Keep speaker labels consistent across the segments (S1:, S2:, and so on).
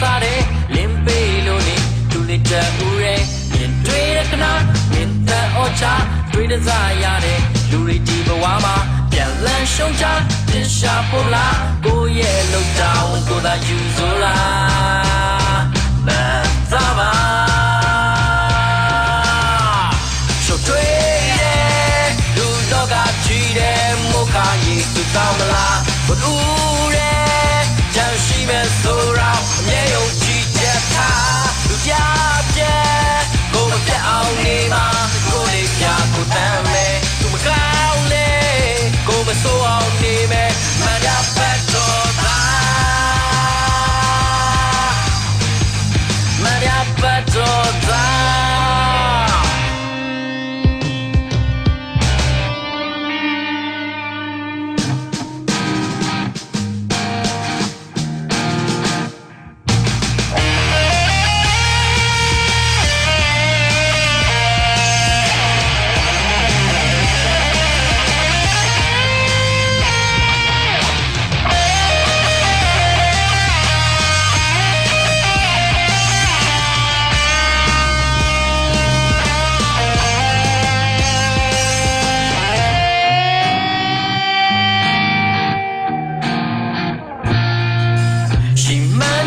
S1: သားတဲ့လင်းပေးလို့နေသူလေးတအူရဲမြင်တွေ့တဲ့ခဏမြင်တဲ့အော်ချတွေ့တဲ့စားရတဲ့လူတွေဒီဘဝမှာပြန်လန်းရှုံးချတင်ရှာဖို့လားကိုယ့်ရဲ့လုံတောင်းကိုယ်သာယူဆိုလားမသာပါ So trade လူတော့ကကြည့်တယ်မုခါကြီးသူတောင်းမလားဘလူ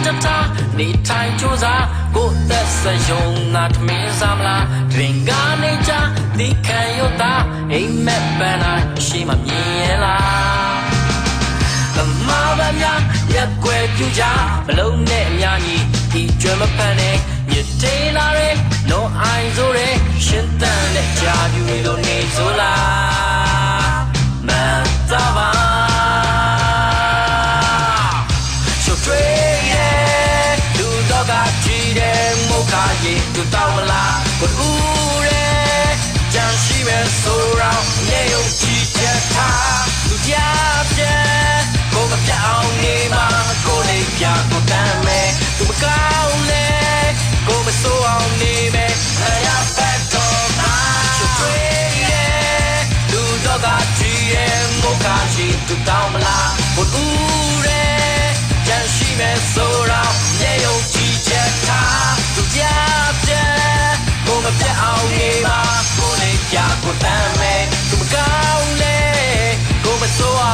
S1: meant to ta ni tai chu za ko ta sa yong na thme sa mla drin ga ne cha ti khan yo ta ai met ban na shi ma myin yen la သမားပါများရက်ွယ်ပြူကြဘလုံးနဲ့အများကြီးဒီကျွမ်းမဖန်နဲ့ ခါကြီးသူတောင်းမလားကိုတူတဲ့ကြံရှိမဲ့ဆိုတော့မြေယုံကြည်ချက်ထားလူကြပြဲကိုမပြောင်းနေမှာကိုလေးပြကိုတမ်းမယ်သူမကောင်းလေကိုမဆိုးအောင်နေမ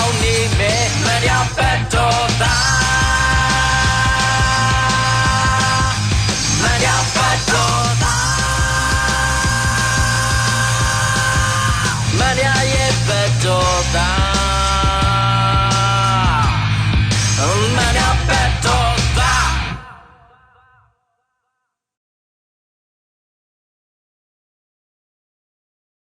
S1: မဆိုးအောင်နေမယ်မရပတ်တော့တာမ